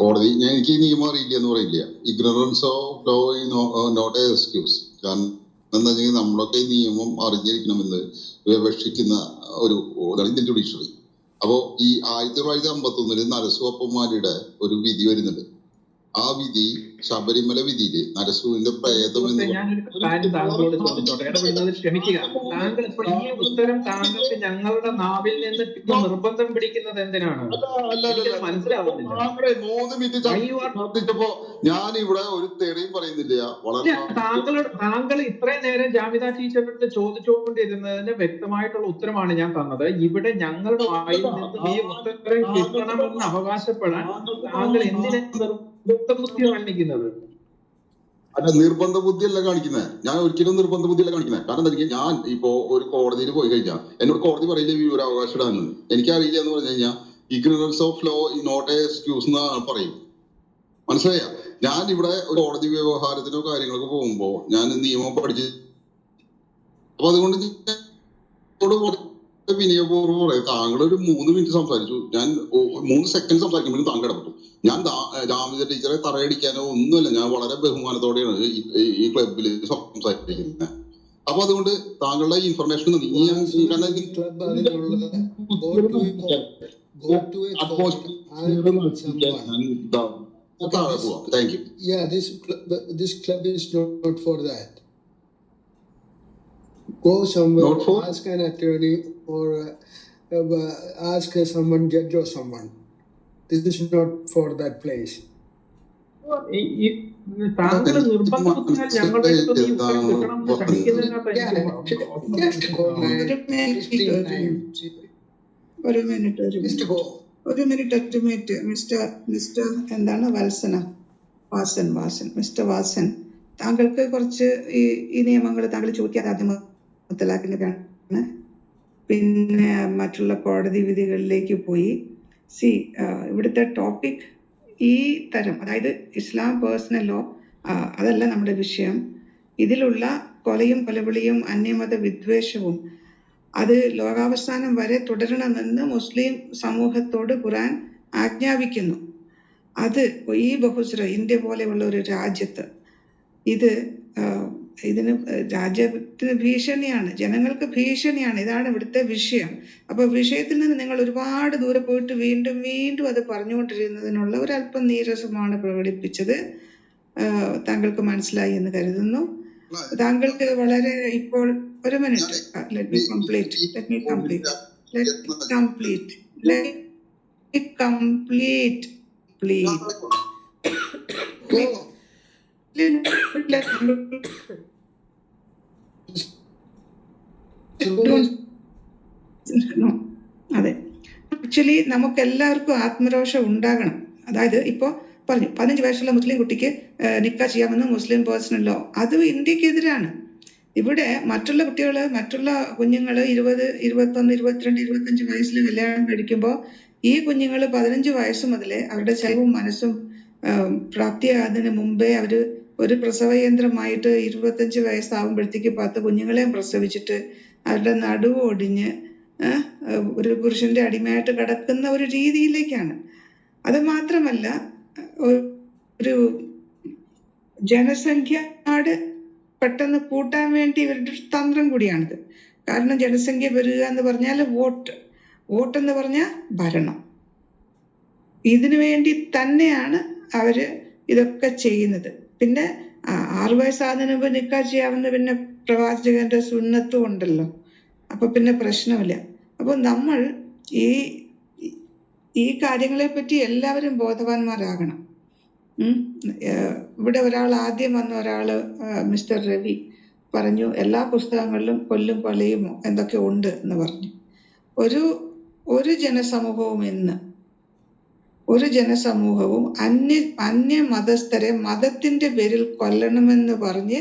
കോടതി. ഞാൻ എനിക്ക് നിയമം അറിയില്ല എന്ന് പറയില്ല. Ignorance of law not a excuse കാരണം എന്താ നമ്മളൊക്കെ ഈ നിയമം അറിഞ്ഞിരിക്കണമെന്ന് വിവക്ഷിക്കുന്ന ഒരു ഇന്ത്യൻ ജുഡീഷ്യറി അപ്പോ ഈ ആയിരത്തി തൊള്ളായിരത്തി അമ്പത്തി ഒന്നിൽ നരസുവപ്പന്മാരുടെ ഒരു വിധി വരുന്നുണ്ട്. ആ വിധി ശബരിമല വിധിയിൽ നരസുവിന്റെ പ്രേതം എന്ന് ഞാനൊരു താങ്കളോട് ചോദിച്ചോട്ടെ. ഇടപെടുന്നത് ക്ഷമിക്കുക. താങ്കൾ ഇപ്പോൾ ഈ ഉത്തരം താങ്കൾക്ക് ഞങ്ങളുടെ നാവിൽ നിന്ന് ഇപ്പൊ നിർബന്ധം പിടിക്കുന്നത് എന്തിനാണ്? മനസ്സിലാവുന്നില്ല. ഞാൻ ഇവിടെ ഒരു തെളിയും പറയുന്നില്ല. വളരെ ഇല്ല, താങ്കൾ ഇത്രയും നേരം ജാമിത ടീച്ചറുടെ അടുത്ത് ചോദിച്ചുകൊണ്ടിരുന്നതിന് വ്യക്തമായിട്ടുള്ള ഉത്തരമാണ് ഞാൻ തന്നത്. ഇവിടെ ഞങ്ങളുടെ വായിൽ നിന്ന് ഈ ഉത്തരം കിട്ടണമെന്ന് അവകാശപ്പെടാൻ താങ്കൾ എന്തിനാ ബുദ്ധി കാണിക്കുന്നത്. അല്ല നിർബന്ധ ബുദ്ധിയല്ല കാണിക്കുന്നത് ഞാൻ ഒരിക്കലും നിർബന്ധ ബുദ്ധിയല്ല കാണിക്കുന്നത് കാരണം എന്താ ഞാൻ ഇപ്പോ ഒരു കോടതിയിൽ പോയി കഴിഞ്ഞാൽ എന്നോട് കോടതി പറയില്ല വിവരാവകാശം ഇടാന്ന് എനിക്കറിയില്ല എന്ന് പറഞ്ഞു കഴിഞ്ഞാൽ ignorance of law not excuse എന്നാണ് പറയും മനസ്സിലായ? ഞാൻ ഇവിടെ ഒരു കോടതി വ്യവഹാരത്തിനോ കാര്യങ്ങളൊക്കെ പോകുമ്പോ ഞാൻ നിയമം പഠിച്ച് അപ്പൊ അതുകൊണ്ട് വിനയപൂർവം പറയാം. താങ്കൾ ഒരു മൂന്ന് മിനിറ്റ് സംസാരിച്ചു. ഞാൻ മൂന്ന് സെക്കൻഡ് സംസാരിക്കുമ്പോഴും താങ്കൾ ഇടപെട്ടു. ഞാൻ രാമചന്ദ്ര ടീച്ചറെ തറയടിക്കാനോ ഒന്നുമല്ല. ഞാൻ വളരെ ബഹുമാനത്തോടെയാണ് ഈ- ക്ലബിൽ സംസാരിക്കുന്നത് അപ്പൊ അതുകൊണ്ട് താങ്കളുടെ ഇൻഫർമേഷൻ താങ്ക് ഞാൻ കാരണം ഇത് club is not for that Go somewhere, Not for? ask an attorney or uh, uh, ask someone, judge or someone. This is not for that place. താങ്കൾ നിർബന്ധ ബുദ്ധിയാൽ ഞങ്ങളുടെ അടുത്ത് ഉത്തരം കിട്ടണം എന്ന് man. ഒരു മിനിറ്റ് ഒരു മിനിറ്റ് ഒരു Just മിനിറ്റ് go. ഒരു മിനിറ്റ് മിസ്റ്റർ മിസ്റ്റർ എന്താണ് വത്സന വാസൻ വാസൻ മിസ്റ്റർ വാസൻ താങ്കൾക്ക് കുറച്ച് ഈ ഈ നിയമങ്ങൾ താങ്കൾ ചോദിക്കാതെ ആദ്യം മുത്തലാഖിന്റെതാണ് പിന്നെ മറ്റുള്ള കോടതി വിധികളിലേക്ക് പോയി. സി ഇവിടുത്തെ ടോപ്പിക് ഈ തരം അതായത് ഇസ്ലാം പേഴ്സണൽ ലോ അതല്ല നമ്മുടെ വിഷയം. ഇതിലുള്ള കൊലയും കൊലവിളിയും അന്യമത വിദ്വേഷവും അത് ലോകാവസാനം വരെ തുടരണമെന്ന് മുസ്ലിം സമൂഹത്തോട് ഖുറാൻ ആജ്ഞാപിക്കുന്നു. അത് ഈ ബഹുസ്ര ഇന്ത്യ പോലെയുള്ള ഒരു രാജ്യത്ത് ഇത് ഇതിന് രാജ്യത്തിന് ഭീഷണിയാണ് ജനങ്ങൾക്ക് ഭീഷണിയാണ് ഇതാണ് ഇവിടുത്തെ വിഷയം. അപ്പോൾ വിഷയത്തിൽ നിന്ന് നിങ്ങൾ ഒരുപാട് ദൂരെ പോയിട്ട് വീണ്ടും വീണ്ടും അത് പറഞ്ഞുകൊണ്ടിരുന്നതിനുള്ള ഒരല്പം നീരസമാണ് പ്രകടിപ്പിച്ചത്. താങ്കൾക്ക് മനസ്സിലായി എന്ന് കരുതുന്നു. താങ്കൾക്ക് വളരെ ഇപ്പോൾ ഒരു minute. Complete complete complete let complete Go. അതെ. ആക്ച്വലി നമുക്ക് എല്ലാവർക്കും ആത്മരോഷം ഉണ്ടാകണം. അതായത് ഇപ്പോ പറഞ്ഞു പതിനഞ്ച് വയസ്സുള്ള മുസ്ലിം കുട്ടിക്ക് നിക്ക ചെയ്യാമെന്ന് മുസ്ലിം പേഴ്സണല്ലോ ലോ അത് ഇന്ത്യക്കെതിരാണ്. ഇവിടെ മറ്റുള്ള കുട്ടികൾ മറ്റുള്ള കുഞ്ഞുങ്ങൾ ഇരുപത് ഇരുപത്തൊന്ന് ഇരുപത്തിരണ്ട് ഇരുപത്തഞ്ച് വയസ്സിൽ കല്യാണം കഴിക്കുമ്പോൾ ഈ കുഞ്ഞുങ്ങൾ പതിനഞ്ച് വയസ്സ് മുതലേ അവരുടെ ചെലവും മനസ്സും പ്രാപ്തിയാകുന്നതിന് മുമ്പേ അവർ ഒരു പ്രസവയന്ത്രമായിട്ട് ഇരുപത്തഞ്ച് വയസ്സാവുമ്പോഴത്തേക്ക് പത്ത് കുഞ്ഞുങ്ങളെയും പ്രസവിച്ചിട്ട് അവരുടെ നടുവ് ഒടിഞ്ഞ് ഒരു പുരുഷന്റെ അടിമയായിട്ട് കിടക്കുന്ന ഒരു രീതിയിലേക്കാണ്. അത് മാത്രമല്ല ഒരു ജനസംഖ്യ ജനസംഖ്യയോട് പെട്ടെന്ന് കൂട്ടാൻ വേണ്ടി ഇവരുടെ തന്ത്രം കൂടിയാണിത്. കാരണം ജനസംഖ്യ വരിക എന്ന് പറഞ്ഞാൽ വോട്ട്. വോട്ട് എന്ന് പറഞ്ഞാൽ ഭരണം. ഇതിനു വേണ്ടി തന്നെയാണ് അവർ ഇതൊക്കെ ചെയ്യുന്നത്. പിന്നെ ആറു വയസ്സാകുന്നതിന് നിക്കാ ചെയ്യാവുന്ന പിന്നെ പ്രവാചകന്റെ സുന്നത്തും ഉണ്ടല്ലോ. അപ്പൊ പിന്നെ പ്രശ്നമില്ല. അപ്പൊ നമ്മൾ ഈ ഈ കാര്യങ്ങളെ പറ്റി എല്ലാവരും ബോധവാന്മാരാകണം. ഇവിടെ ഒരാൾ ആദ്യം വന്ന ഒരാൾ മിസ്റ്റർ രവി പറഞ്ഞു എല്ലാ പുസ്തകങ്ങളിലും കൊല്ലും കൊലയും എന്തൊക്കെ ഉണ്ട് എന്ന് പറഞ്ഞു. ഒരു ഒരു ജനസമൂഹവും ഇന്ന് ഒരു ജനസമൂഹവും അന്യ അന്യ മതസ്ഥരെ മതത്തിന്റെ പേരിൽ കൊല്ലണമെന്ന് പറഞ്ഞ്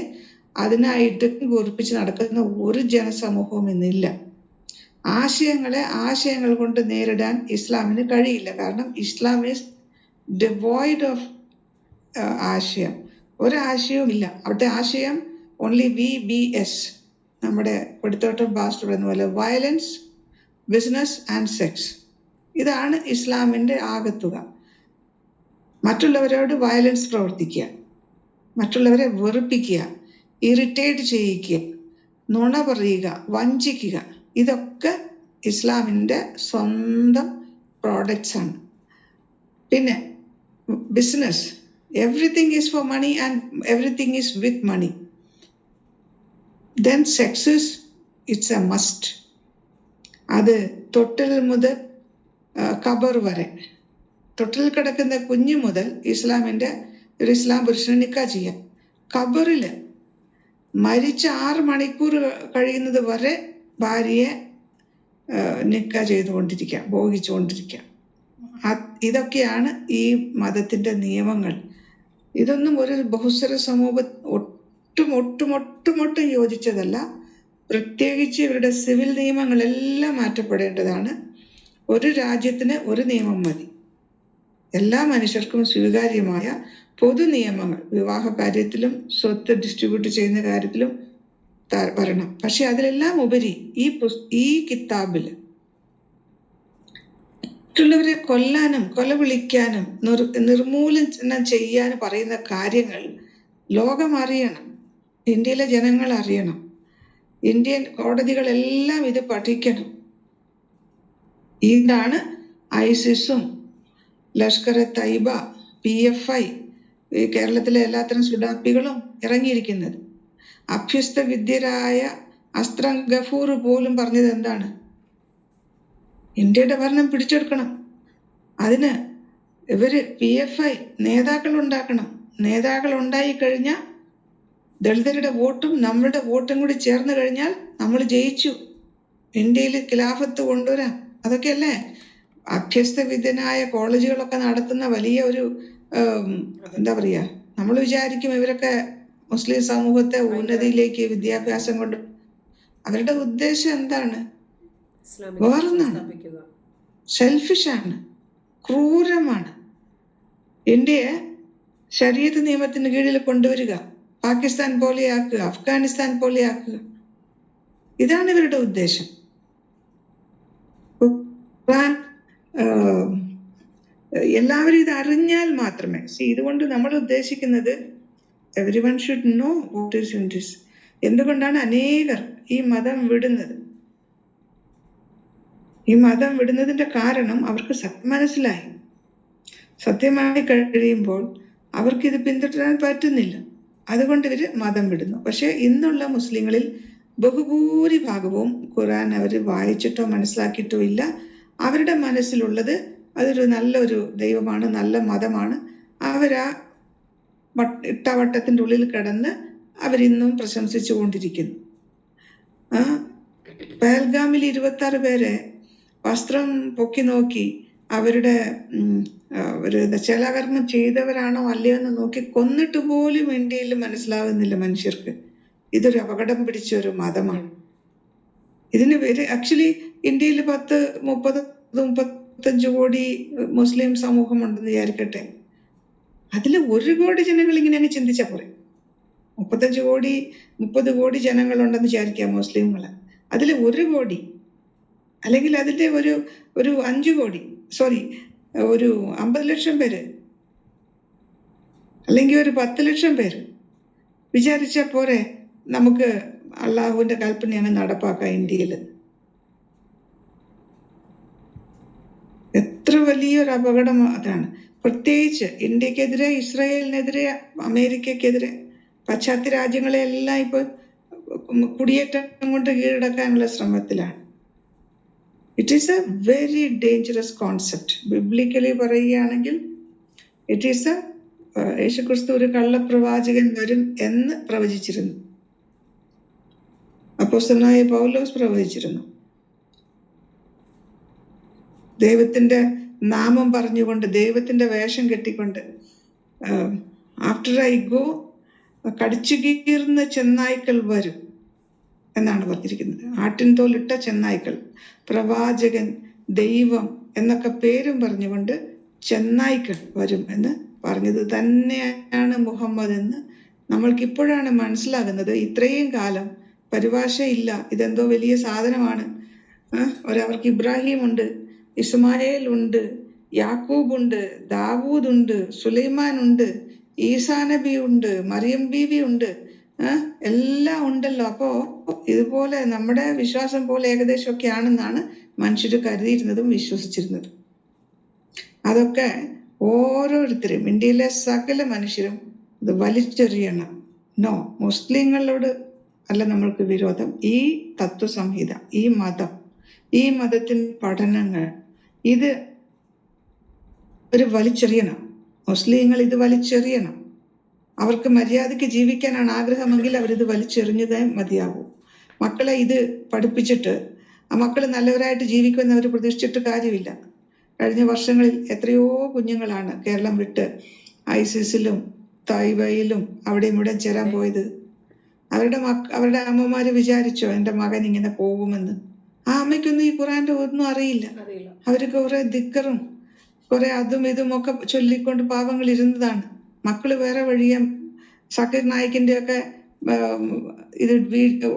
അതിനായിട്ട് കുറിപ്പിച്ച് നടക്കുന്ന ഒരു ജനസമൂഹവും ഇന്നില്ല. ആശയങ്ങളെ ആശയങ്ങൾ കൊണ്ട് നേരിടാൻ ഇസ്ലാമിന് കഴിയില്ല. കാരണം ഇസ്ലാം ഈസ് ഡിവോയിഡ് ഓഫ് ആശയം. ഒരാശയവും ഇല്ല. അവിടുത്തെ ആശയം ഓൺലി വി ബി എസ് നമ്മുടെ കൊടുത്തോട്ടം പാസ്റ്റ് പറയുന്ന പോലെ വയലൻസ് ബിസിനസ് ആൻഡ് സെക്സ് ഇതാണ് ഇസ്ലാമിന്റെ ആകത്തുക. മറ്റുള്ളവരോട് വയലൻസ് പ്രവർത്തിക്കുക. മറ്റുള്ളവരെ വെറുപ്പിക്കുക ഇറിറ്റേറ്റ് ചെയ്യിക്കുക നുണ പറയുക വഞ്ചിക്കുക. ഇതൊക്കെ ഇസ്ലാമിന്റെ സ്വന്തം പ്രോഡക്റ്റ്സാണ് ആണ്. പിന്നെ business everything is for money and everything is with money then success it's a must അത് തൊട്ടിൽ മുതൽ ആ, ഖബർ വരെ. തൊട്ടിൽ കിടക്കുന്ന കുഞ്ഞു മുതൽ ഇസ്ലാമിന്റെ ഒരു ഇസ്ലാം പുരുഷന് നിക്ക ചെയ്യാം. ഖബറിൽ മരിച്ച ആറ് മണിക്കൂർ കഴിയുന്നത് വരെ ഭാര്യയെ നിക്ക ചെയ്തുകൊണ്ടിരിക്കാം ഭോഗിച്ചുകൊണ്ടിരിക്കാം. ഇതൊക്കെയാണ് ഈ മതത്തിന്റെ നിയമങ്ങൾ. ഇതൊന്നും ഒരു ബഹുസ്വര സമൂഹ ഒട്ടും ഒട്ടും ഒട്ടും ഒട്ടും യോജിച്ചതല്ല. പ്രത്യേകിച്ച് ഇവരുടെ സിവിൽ നിയമങ്ങളെല്ലാം മാറ്റപ്പെടേണ്ടതാണ്. ഒരു രാജ്യത്തിന് ഒരു നിയമം മതി. എല്ലാ മനുഷ്യർക്കും സ്വീകാര്യമായ പൊതു നിയമങ്ങൾ വിവാഹ കാര്യത്തിലും സ്വത്ത് ഡിസ്ട്രിബ്യൂട്ട് ചെയ്യുന്ന കാര്യത്തിലും വരണം. പക്ഷെ അതിലെല്ലാം ഉപരി ഈ ഈ കിതാബിൽ മറ്റുള്ളവരെ കൊല്ലാനും കൊല വിളിക്കാനും നിർ നിർമൂലനം ചെയ്യാനും പറയുന്ന കാര്യങ്ങൾ ലോകം അറിയണം. ഇന്ത്യയിലെ ജനങ്ങൾ അറിയണം. ഇന്ത്യൻ കോടതികളെല്ലാം ഇത് പഠിക്കണം. ഇതാണ് ഐസിസും Lashkar e Taiba P F I കേരളത്തിലെ എല്ലാത്തരം സുഡാപ്പികളും ഇറങ്ങിയിരിക്കുന്നത്. അഭ്യസ്ത വിദ്യരായ അസ്ത്രം ഗഫൂർ പോലും പറഞ്ഞത് എന്താണ്? ഇന്ത്യയുടെ ഭരണം പിടിച്ചെടുക്കണം. അതിന് ഇവർ പി എഫ് ഐ നേതാക്കൾ ഉണ്ടാക്കണം നേതാക്കൾ ഉണ്ടായി കഴിഞ്ഞാൽ ദളിതരുടെ വോട്ടും നമ്മളുടെ വോട്ടും കൂടി ചേർന്ന് കഴിഞ്ഞാൽ നമ്മൾ ജയിച്ചു. ഇന്ത്യയിൽ ഖിലാഫത്ത് കൊണ്ടുവരാം. അതൊക്കെയല്ലേ? അഭ്യസ്ത വിദ്യനായ കോളേജുകളൊക്കെ നടത്തുന്ന വലിയ ഒരു എന്താ പറയാ നമ്മൾ വിചാരിക്കും ഇവരൊക്കെ മുസ്ലിം സമൂഹത്തെ ഉന്നതിയിലേക്ക് വിദ്യാഭ്യാസം കൊണ്ട് അവരുടെ ഉദ്ദേശം എന്താണ്? വേറൊന്നാണ്. സെൽഫിഷാണ് ക്രൂരമാണ്. ഇന്ത്യയെ ശരീരത്ത് നിയമത്തിന് കീഴിൽ കൊണ്ടുവരിക പാകിസ്ഥാൻ പോലെയാക്കുക അഫ്ഗാനിസ്ഥാൻ പോലെയാക്കുക. ഇതാണ് ഇവരുടെ ഉദ്ദേശം. എല്ലാവരും ഇത് അറിഞ്ഞാൽ മാത്രമേ. സി ഇതുകൊണ്ട് നമ്മൾ ഉദ്ദേശിക്കുന്നത് everyone should know what is in this എന്തുകൊണ്ടാണ് അനേകർ ഈ മതം വിടുന്നത്? ഈ മതം വിടുന്നതിന്റെ കാരണം അവർക്ക് മനസ്സിലായി. സത്യമായി കഴിയുമ്പോൾ അവർക്ക് ഇത് പിന്തുടരാൻ പറ്റുന്നില്ല. അതുകൊണ്ട് ഇവർ മതം വിടുന്നു. പക്ഷേ ഇന്നുള്ള മുസ്ലിങ്ങളിൽ ബഹുഭൂരിഭാഗവും ഖുറാൻ അവർ വായിച്ചിട്ടോ മനസ്സിലാക്കിയിട്ടോ ഇല്ല. അവരുടെ മനസ്സിലുള്ളത് അതൊരു നല്ലൊരു ദൈവമാണ് നല്ല മതമാണ്. അവരാ വട്ട- ഇട്ടവട്ടത്തിന്റെ ഉള്ളിൽ കിടന്ന് അവരിന്നും പ്രശംസിച്ചു കൊണ്ടിരിക്കുന്നു. പഹൽഗാമിൽ ഇരുപത്തി ആറ് പേരെ വസ്ത്രം പൊക്കി നോക്കി അവരുടെ ഒരു ദശലാകർമ്മം ചെയ്തവരാണോ അല്ലയോ എന്ന് നോക്കി കൊന്നിട്ട് പോലും ഇന്ത്യയിൽ മനസ്സിലാവുന്നില്ല മനുഷ്യർക്ക്. ഇതൊരു അപകടം പിടിച്ച ഒരു മതമാണ്. ഇതിന് പേര് ആക്ച്വലി ഇന്ത്യയിൽ പത്ത് മുപ്പത് മുപ്പത്തഞ്ച് കോടി മുസ്ലിം സമൂഹം ഉണ്ടെന്ന് വിചാരിക്കട്ടെ. അതിൽ ഒരു കോടി ജനങ്ങൾ ഇങ്ങനെ അങ്ങ് ചിന്തിച്ചാൽ പോരെ. മുപ്പത്തഞ്ച് കോടി മുപ്പത് കോടി ജനങ്ങളുണ്ടെന്ന് വിചാരിക്കാം മുസ്ലിങ്ങൾ അതിൽ ഒരു കോടി അല്ലെങ്കിൽ അതിന്റെ ഒരു ഒരു അഞ്ചു കോടി സോറി ഒരു അമ്പത് ലക്ഷം പേര് അല്ലെങ്കിൽ ഒരു പത്ത് ലക്ഷം പേര് വിചാരിച്ച പോരെ നമുക്ക് അള്ളാഹുവിന്റെ കൽപ്പന നടപ്പാക്കുക നടപ്പാക്കാം ഇന്ത്യയിൽ എത്ര വലിയൊരു അപകടം അതാണ്. പ്രത്യേകിച്ച് ഇന്ത്യക്കെതിരെ ഇസ്രായേലിനെതിരെ അമേരിക്കക്കെതിരെ പാശ്ചാത്യ രാജ്യങ്ങളെല്ലാം ഇപ്പൊ കുടിയേറ്റം കൊണ്ട് കീഴടക്കാനുള്ള ശ്രമത്തിലാണ്. It is a very dangerous concept biblically പറയുകയാണെങ്കിൽ ഇറ്റ് ഈസ് എ യേശുക്രിസ്തു ഒരു കള്ളപ്രവാചകൻ വരും എന്ന് പ്രവചിച്ചിരുന്നു. അപ്പോസ്തലനായ പൗലോസ് പ്രവചിച്ചിരുന്നു. ദൈവത്തിന്റെ നാമം പറഞ്ഞുകൊണ്ട് ദൈവത്തിന്റെ വേഷം കെട്ടിക്കൊണ്ട് ആഫ്റ്റർ ഐ ഗോ കടിച്ചു കീറുന്ന ചെന്നായ്ക്കൾ വരും എന്നാണ് പറഞ്ഞിരിക്കുന്നത്. ആട്ടിൻതോലിട്ട ചെന്നായ്ക്കൾ പ്രവാചകൻ ദൈവം എന്നൊക്കെ പേരും പറഞ്ഞുകൊണ്ട് ചെന്നായ്ക്കൾ വരും എന്ന് പറഞ്ഞത് തന്നെയാണ് മുഹമ്മദ് എന്ന് നമ്മൾക്ക് ഇപ്പോഴാണ് മനസ്സിലാകുന്നത്. ഇത്രയും കാലം പരിഭാഷ ഇല്ല ഇതെന്തോ വലിയ സാധനമാണ്. ഒരവർക്ക് ഇബ്രാഹിം ഉണ്ട് ഇസ്മായേൽ ഉണ്ട് യാക്കൂബ് ഉണ്ട് ദാവൂദ് ഉണ്ട് സുലൈമാൻ ഉണ്ട് ഈസാ നബി ഉണ്ട് മറിയം ബീവി ഉണ്ട് എല്ലാം ഉണ്ടല്ലോ. അപ്പോ ഇതുപോലെ നമ്മുടെ വിശ്വാസം പോലെ ഏകദേശം ഒക്കെ ആണെന്നാണ് മനുഷ്യർ കരുതിയിരുന്നതും വിശ്വസിച്ചിരുന്നതും. അതൊക്കെ ഓരോരുത്തരും ഇന്ത്യയിലെ സകല മനുഷ്യരും ഇത് വലിച്ചെറിയണം. നോ മുസ്ലിങ്ങളോട് അല്ല നമ്മൾക്ക് വിരോധം. ഈ തത്വസംഹിത ഈ മതം ഈ മതത്തിന്റെ പഠനങ്ങൾ ഇത് ഒരു വലിച്ചെറിയണം. മുസ്ലിങ്ങൾ ഇത് വലിച്ചെറിയണം. അവർക്ക് മര്യാദയ്ക്ക് ജീവിക്കാനാണ് ആഗ്രഹമെങ്കിൽ അവരിത് വലിച്ചെറിഞ്ഞതേ മതിയാകൂ. മക്കളെ ഇത് പഠിപ്പിച്ചിട്ട് ആ മക്കൾ നല്ലവരായിട്ട് ജീവിക്കുമെന്ന് അവർ പ്രതീക്ഷിച്ചിട്ട് കാര്യമില്ല. കഴിഞ്ഞ വർഷങ്ങളിൽ എത്രയോ കുഞ്ഞുങ്ങളാണ് കേരളം വിട്ട് ഐസിസിലും തായ്വയിലും അവിടെയും ഇവിടെ ചേരാൻ പോയത്. അവരുടെ മക്ക അവരുടെ അമ്മമാര് വിചാരിച്ചോ എന്റെ മകൻ ഇങ്ങനെ പോകുമെന്ന് ആ അമ്മയ്ക്കൊന്നും ഈ ഖുറാന്റെ ഒന്നും അറിയില്ല. അവർക്ക് അവർ കുറെ ദിക്കറും കുറെ അതും ഇതും ഒക്കെ ചൊല്ലിക്കൊണ്ട് പാവങ്ങൾ ഇരുന്നതാണ്. മക്കൾ വേറെ വഴിയെ സക്കീർ നായിക്കിന്റെ ഒക്കെ ഇത്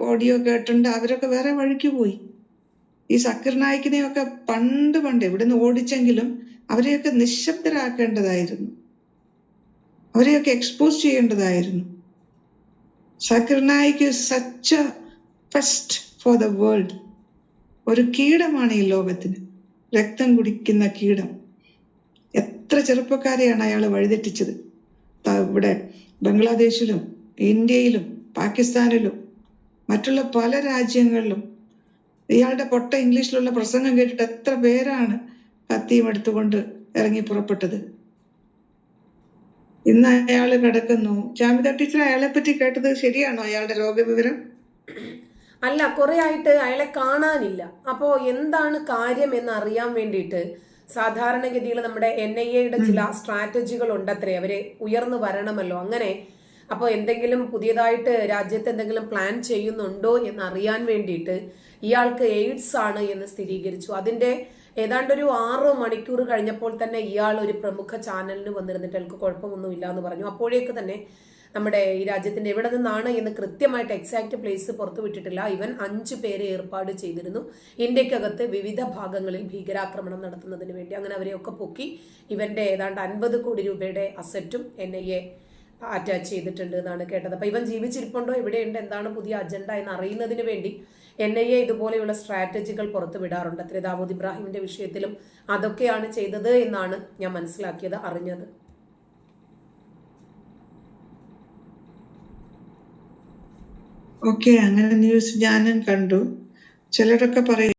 ഓഡിയോ കേട്ടിട്ടുണ്ട് അവരൊക്കെ വേറെ വഴിക്ക് പോയി. ഈ സക്കീർ നായിക്കിനെയൊക്കെ പണ്ട് പണ്ട് ഇവിടുന്ന് ഓടിച്ചെങ്കിലും അവരെയൊക്കെ നിശബ്ദരാക്കേണ്ടതായിരുന്നു. അവരെയൊക്കെ expose ചെയ്യേണ്ടതായിരുന്നു. Zakir Naik such first for the world ഒരു കീടമാണ് ഈ ലോകത്തിന്. രക്തം കുടിക്കുന്ന കീടം. എത്ര ചെറുപ്പക്കാരെയാണ് അയാൾ വഴിതെറ്റിച്ചത്? ഇവിടെ ബംഗ്ലാദേശിലും ഇന്ത്യയിലും പാകിസ്ഥാനിലും മറ്റുള്ള പല രാജ്യങ്ങളിലും. ഇയാളുടെ പൊട്ട ഇംഗ്ലീഷിലുള്ള പ്രസംഗം കേട്ടിട്ട് എത്ര പേരാണ് കത്തിയും എടുത്തുകൊണ്ട് ഇറങ്ങി പുറപ്പെട്ടത്? ഇന്ന് അയാൾ കിടക്കുന്നു. ജാമിത ടീച്ചർ അയാളെ പറ്റി കേട്ടത് ശരിയാണോ? അയാളുടെ രോഗവിവരം? അല്ല കുറെ ആയിട്ട് അയാളെ കാണാനില്ല. അപ്പോ എന്താണ് കാര്യം എന്ന് അറിയാൻ വേണ്ടിയിട്ട് സാധാരണഗതിയിൽ നമ്മുടെ എൻ ഐ എയുടെ ചില സ്ട്രാറ്റജികൾ ഉണ്ടത്രേ. അവരെ ഉയർന്നു വരണമല്ലോ. അങ്ങനെ അപ്പോൾ എന്തെങ്കിലും പുതിയതായിട്ട് രാജ്യത്ത് എന്തെങ്കിലും പ്ലാൻ ചെയ്യുന്നുണ്ടോ എന്ന് അറിയാൻ വേണ്ടിയിട്ട് ഇയാൾക്ക് എയ്ഡ്സ് ആണ് എന്ന് സ്ഥിരീകരിച്ചു. അതിന്റെ ഏതാണ്ട് ഒരു ആറ് മണിക്കൂർ കഴിഞ്ഞപ്പോൾ തന്നെ ഇയാൾ ഒരു പ്രമുഖ ചാനലിന് വന്നിരുന്നിട്ട് എനിക്ക് കുഴപ്പമൊന്നുമില്ല എന്ന് പറഞ്ഞു. അപ്പോഴേക്ക് തന്നെ നമ്മുടെ ഈ രാജ്യത്തിന്റെ എവിടെ നിന്നാണ് എന്ന് കൃത്യമായിട്ട് എക്സാക്ട് പ്ലേസ് പുറത്തു വിട്ടിട്ടില്ല. ഇവൻ അഞ്ചു പേരെ ഏർപ്പാട് ചെയ്തിരുന്നു. ഇന്ത്യക്കകത്ത് വിവിധ ഭാഗങ്ങളിൽ ഭീകരാക്രമണം നടത്തുന്നതിന് വേണ്ടി. അങ്ങനെ അവരെയൊക്കെ പൊക്കി ഇവന്റെ ഏതാണ്ട് അൻപത് കോടി രൂപയുടെ അസറ്റും എൻ ഐ എ അറ്റാച്ച് ചെയ്തിട്ടുണ്ട് എന്നാണ് കേട്ടത്. അപ്പൊ ഇവൻ ജീവിച്ചിരിപ്പുണ്ടോ? എവിടെയുണ്ട്? എന്താണ് പുതിയ അജണ്ട എന്ന് അറിയുന്നതിന് വേണ്ടി എൻ ഐ എ ഇതുപോലെയുള്ള സ്ട്രാറ്റജികൾ പുറത്തു വിടാറുണ്ട്. അത്ര ദാവൂദ് ഇബ്രാഹിമിന്റെ വിഷയത്തിലും അതൊക്കെയാണ് ചെയ്തത് എന്നാണ് ഞാൻ മനസ്സിലാക്കിയത് അറിഞ്ഞത്. ഓക്കെ അങ്ങനെ ന്യൂസ് ഞാനും കണ്ടു. ചിലരൊക്കെ പറയും